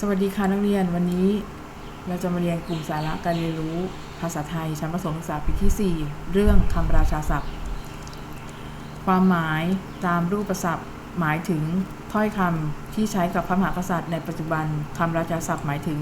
สวัสดีค่ะนักเรียนวันนี้ เราจะมาเรียนกลุ่มสาระการเรียนรู้ภาษาไทยชั้นประถมศึกษาปีที่ 4 เรื่องคำราชาศัพท์ ความหมายตามรูปศัพท์หมายถึงถ้อยคำที่ใช้กับพระมหากษัตริย์ในปัจจุบันคำราชาศัพท์หมายถึง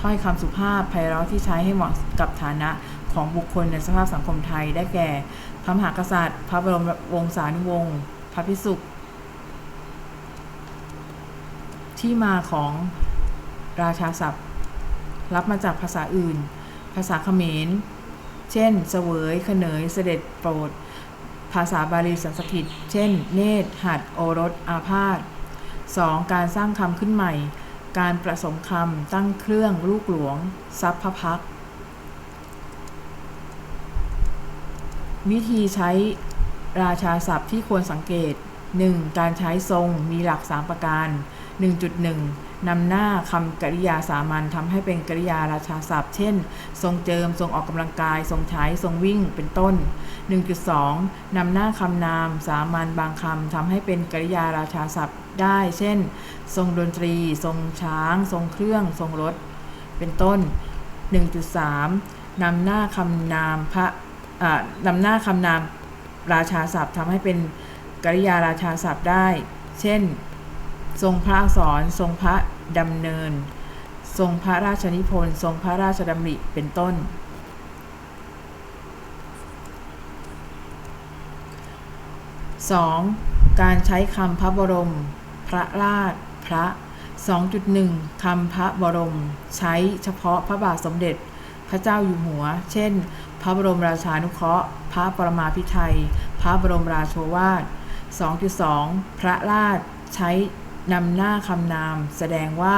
ถ้อยคำสุภาพไพเราะที่ใช้ให้เหมาะกับฐานะของบุคคลในสภาพสังคมไทยได้แก่พระมหากษัตริย์ พระบรมวงศานุวงศ์พระพิสุที่มาของ ราชาศัพท์ รับมาจากภาษาอื่น ภาษาเขมร เช่น เสวยเขนยเสด็จโปรด ภาษาบาลีสันสกฤต เช่น เนตรหัด โอรส อาพาธ 2. การสร้างคำขึ้นใหม่ การประสมคำตั้งเครื่องลูกหลวงซับพพัก วิธีใช้ราชาศัพท์ที่ควรสังเกต 1. การใช้ทรงมีหลัก 3 ประการ 1.1 นำหน้าคำกริยาสามัญทำให้เป็นกริยาราชาศัพท์ เช่น ทรงเจิม ทรงออกกำลังกาย ทรงใช้ ทรงวิ่ง เป็นต้น 1.2 นำหน้าคำนามสามัญบางคำทำให้เป็นกริยาราชาศัพท์ได้ เช่น ทรงดนตรี ทรงช้าง ทรงเครื่อง ทรงรถ เป็นต้น 1.3 นำหน้าคำนามพระนำหน้าคำนามราชาศัพท์ทำให้เป็นกริยาราชาศัพท์ได้ เช่น ทรงพระอักษร ทรงพระ ดำเนิน ทรงพระราชนิพนธ์ทรงพระราชดำริเป็นต้น 2. การใช้คำพระบรม พระราช พระ 2.1 คำพระบรม ใช้เฉพาะพระบาทสมเด็จ พระเจ้าอยู่หัว เช่น พระบรมราชานุเคราะห์ พระปรมาภิไธยพระบรมราโชวาท 2.2 พระราชใช้ นำหน้าคำนาม แสดงว่า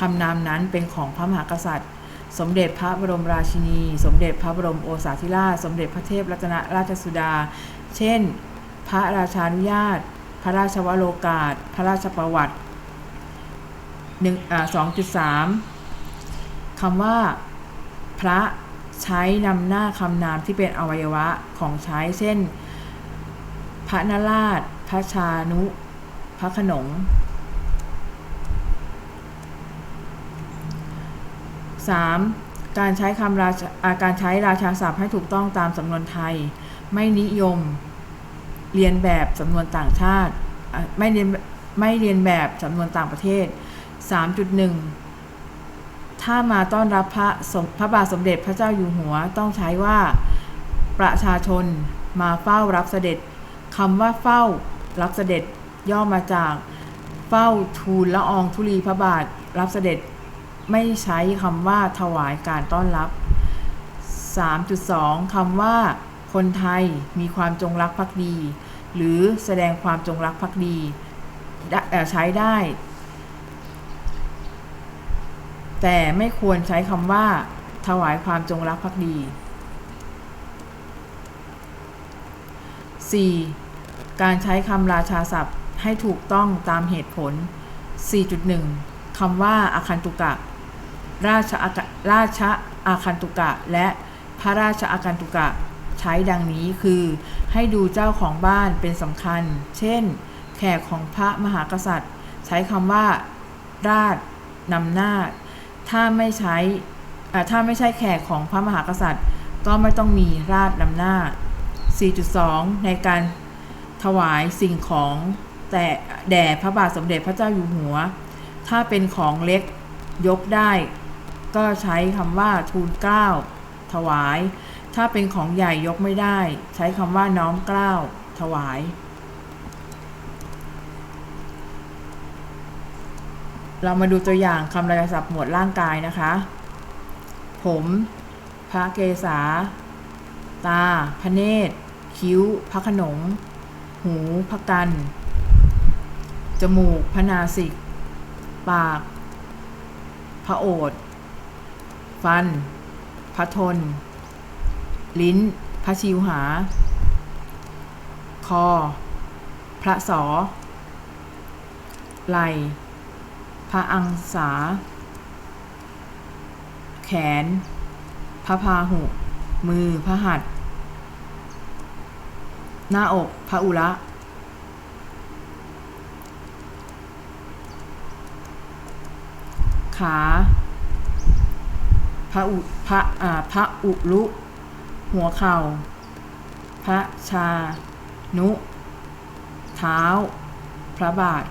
คำนามนั้นเป็นของพระมหากษัตริย์ สมเด็จพระบรมราชินี สมเด็จพระบรมโอษาธิราช สมเด็จพระเทพรัตนราชสุดา เช่น พระราชานุญาต พระราชวโรกาส พระราชประวัติหนึ่งอ่าสองจุดสามคำว่า พระใช้นำหน้าคำนามที่เป็นอวัยวะของใช้ เช่น พระนราช พระชานุ พระขนง 3. การใช้คำราชาการใช้ราชาศัพท์ให้ถูกต้องตามสำนวนไทย ไม่นิยมเรียนแบบสำนวนต่างชาติ ไม่เรียนไม่เรียนแบบสำนวนต่างประเทศ 3.1 ถ้ามาต้อนรับพระสมพระบาทสมเด็จพระเจ้าอยู่หัวต้องใช้ว่า ประชาชนมาเฝ้ารับเสด็จคำว่าเฝ้ารับเสด็จย่อมาจากเฝ้าทูลละอองธุลีพระบาทรับเสด็จ ไม่ใช้คำว่าถวายการต้อนรับ 3.2 คำว่า คนไทยมีความจงรักภักดี หรือแสดงความจงรักภักดีใช้ได้ แต่ไม่ควรใช้คำว่า ถวายความจงรักภักดี 4. การใช้คำราชาศัพท์ให้ถูกต้องตามเหตุผล 4.1 คำว่าอาคันตุกะ ราชอาราชอาคันตุกะ และพระราชอาคันตุกะใช้ดังนี้คือ ให้ดูเจ้าของบ้านเป็นสำคัญ เช่น แขกของพระมหากษัตริย์ ใช้คำว่า ราชนำหน้า ถ้าไม่ใช้อ่ถ้าไม่ใช่แขกของพระมหากษัตริย์ ก็ไม่ต้องมีราชนำหน้า 4.2 ในการถวายสิ่งของแต่แด่พระบาทสมเด็จพระเจ้าอยู่หัว ถ้าเป็นของเล็กยกได้ ก็ใช้คำว่าทูลเกล้าถวาย ถ้าเป็นของใหญ่ยกไม่ได้ ใช้คำว่าน้อมเกล้าถวาย เรามาดูตัวอย่างคำราชาศัพท์หมวดร่างกายนะคะ ผม พระเกศา ตา พระเนตร คิ้ว พระขนง หู พระกัน จมูก พระนาสิก ปาก พระโอษฐ์ ฟัน พระทน ลิ้น พระชิวหา คอ พระสอ ไหล พระอังสา แขน พระพาหุ มือ พระหัตหน้าอก พระอุระขา พระอุพระอ่าพระอุลุหัวเข่า พระชา นุ เท้า พระบาท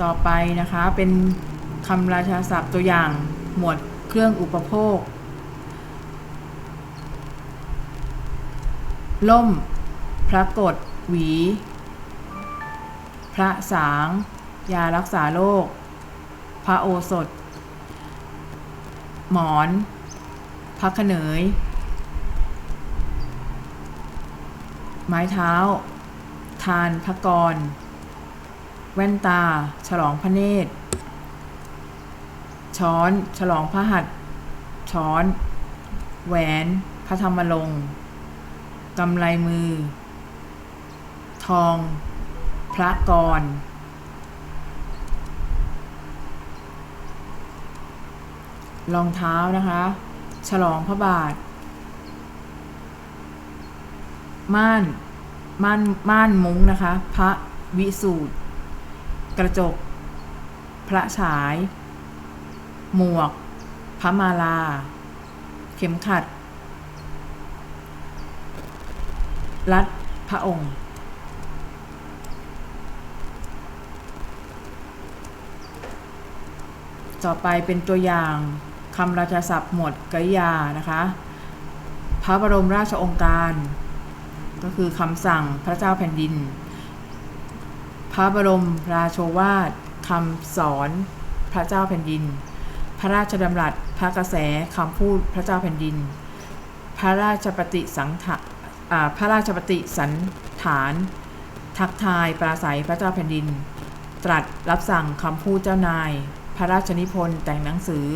ต่อไปนะคะเป็นคำราชาศัพท์ตัวอย่างหมวดเครื่องอุปโภค ล่ม พระกฏหวี พระสาง ยารักษาโรค พระโอสถ หมอน พระขเนย ไม้เท้า ทานพระกร แว่นตา ฉลองพระเนตร ช้อน ฉลองพระหัตช้อน แหวน พระธรรมลงกำไรมือ ทอง พระกร รองเท้านะคะ ฉลองพระบาท ม่าน ม่าน ม่านมุ้งนะคะ พระวิสูตร กระจก พระฉาย หมวก พระมาลา เข็มขัด รัดพระองค์ต่อไปเป็นตัวอย่าง คำราชาศัพท์หมวดกริยานะคะ พระบรมราชองค์การ ก็คือคำสั่งพระเจ้าแผ่นดิน พระบรมราโชวาทคำสอนพระเจ้าแผ่นดิน พระราชดำรัส พระกระแสคำพูดพระเจ้าแผ่นดิน พระราชปฏิสังขะพระราชปฏิสันฐาน ทักทายปราศัยพระเจ้าแผ่นดิน ตรัสรับสั่งคำพูดเจ้านาย พระราชนิพนธ์แต่งหนังสือ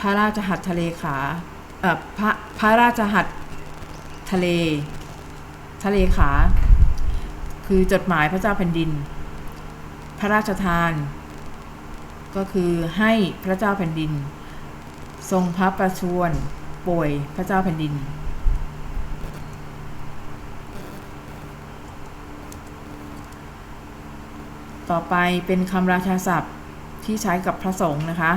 พระราชหัตถทะเลขาเออพระพระราชหัตถทะเล ทะเลขา คือจดหมายพระเจ้าแผ่นดิน พระราชทาน ก็คือให้พระเจ้าแผ่นดิน ทรงพระประชวรป่วยพระเจ้าแผ่นดิน ต่อไปเป็นคำราชาศัพท์ที่ใช้กับพระสงฆ์นะคะ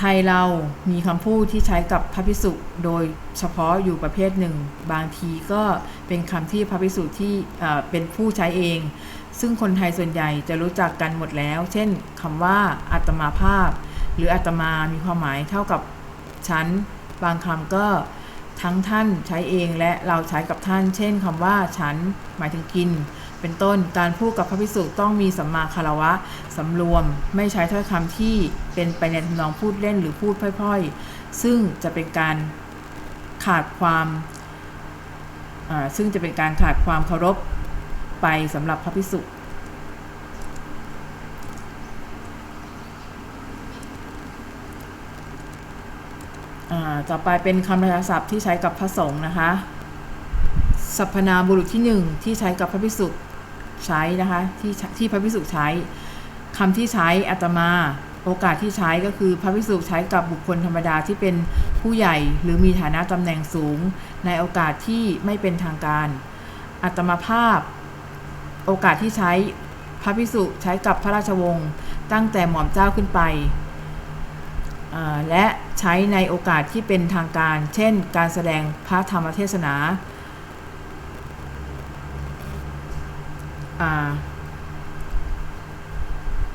ไทยเรามีคำพูดที่ใช้กับพระภิกษุโดยเฉพาะอยู่ประเภทหนึ่ง บางทีก็เป็นคำที่พระภิกษุที่เอ่อเป็นผู้ใช้เอง ซึ่งคนไทยส่วนใหญ่จะรู้จักกันหมดแล้ว เช่นคำว่าอัตมาภาพ หรืออัตมามีความหมายเท่ากับฉัน บางคำก็ทั้งท่านใช้เองและเราใช้กับท่าน เช่นคำว่าฉันหมายถึงกิน เป็นต้นการพูดกับพระภิกษุต้องมีสัมมาคารวะสำรวม ไม่ใช้ถ้อยคำที่เป็นไปในทำนองพูดเล่นหรือพูดพร่อยๆ ซึ่งจะเป็นการขาดความซึ่งจะเป็นการขาดความเคารพไปสำหรับพระภิกษุต่อไปเป็นคำราชาศัพท์ที่ใช้กับพระสงฆ์นะคะสรรพนาบุรุษที่หนึ่งที่ใช้กับพระภิกษุ ใช้นะคะที่ที่พระภิกษุใช้คำที่ใช้อัตมา โอกาสที่ใช้ก็คือพระภิกษุใช้กับบุคคลธรรมดาที่เป็นผู้ใหญ่ หรือมีฐานะตำแหน่งสูง ในโอกาสที่ไม่เป็นทางการ อัตมาภาพ โอกาสที่ใช้พระภิกษุใช้กับพระราชวงศ์ตั้งแต่หม่อมเจ้าขึ้นไป และใช้ในโอกาสที่เป็นทางการ เช่น การแสดงพระธรรมเทศนาอ่า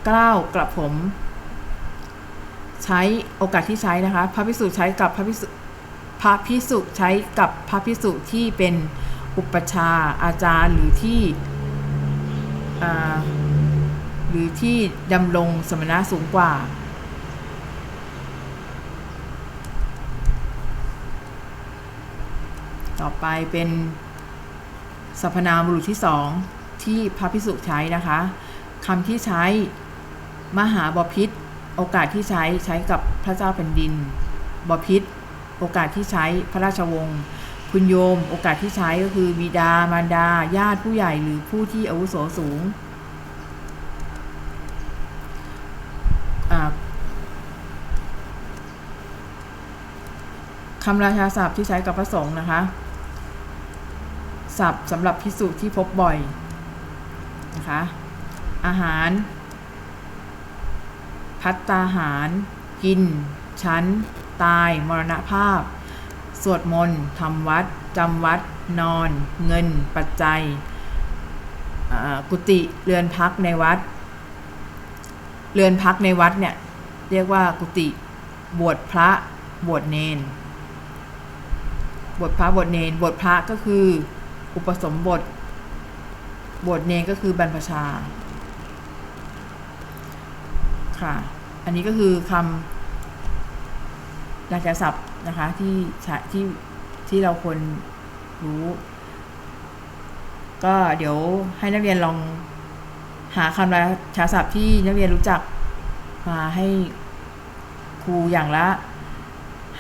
กล้าวกระผม ใช้โอกาสที่ใช้นะคะ พระพิสุใช้กับพระพิสุพระพิสุใช้กับพระพิสุที่เป็นอุปชาอาจารย์หรือที่หรือที่ดำรงสมณะสูงกว่า ต่อไปเป็นสรรพนามบุรุษที่สอง ที่พระพิสุใช้นะคะคำที่ใช้มหาบพิษโอกาสที่ใช้ใช้กับพระเจ้าแผ่นดินบพิษโอกาสที่ใช้พระราชวงศ์คุณโยม โอกาสที่ใช้ก็คือบิดามารดา ญาติผู้ใหญ่หรือผู้ที่อาวุโสสูงคำราชาศัพท์ที่ใช้กับพระสงฆ์นะคะ ศัพท์สำหรับพิสูจน์ที่พบบ่อย นะคะ อาหาร พัตตาหาร กิน ชั้น ตาย มรณภาพ สวดมนต์ทำวัดจำวัด นอน เงิน ปัจจัย กุฏิเรือนพักในวัด เรือนพักในวัดเนี่ย เรียกว่ากุฏิบวชพระบวชเนน บวชพระบวชเนน บวชพระก็คือ อุปสมบท บวชเนนก็คือบรรพชา ค่ะ อันนี้ก็คือคำราชาศัพท์นะคะที่ที่ที่เราควรรู้ ก็เดี๋ยวให้นักเรียนลองหาคำราชาศัพท์ที่นักเรียนรู้จักมาให้ครูอย่างละ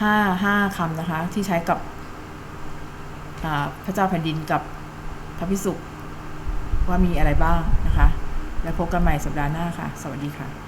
ห้าห้าคำนะคะ ที่ใช้กับพระเจ้าแผ่นดินกับพระพิสุ ว่ามีอะไรบ้างนะคะ แล้วพบกันใหม่สัปดาห์หน้าค่ะ สวัสดีค่ะ